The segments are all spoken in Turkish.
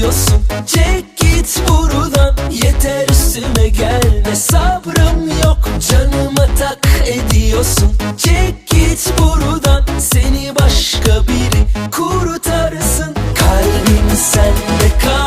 taşıyorsun Çek git buradan. Yeter üstüme gelme. Sabrım yok. Canıma tak ediyorsun. Çek git buradan. Seni başka biri kurtarsın. Kalbim sende kaç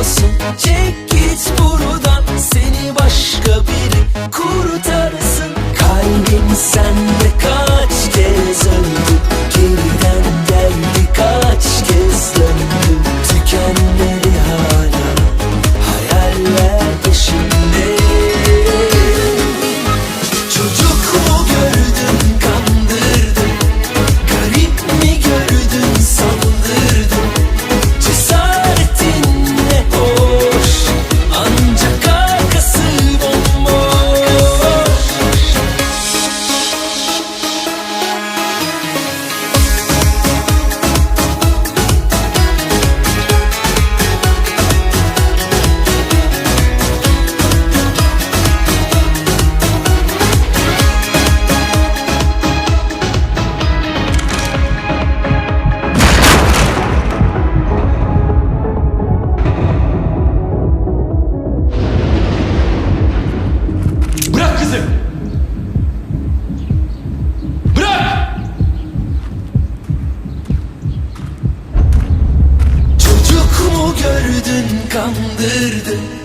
ediyorsun Çek git buradan. Seni başka biri kurtarsın. Kalbim sende kaç kez öldü? Geriden geldi kaç kez döndü? Tükenmedi hala. Hayaller peşinde Gördün kandırdın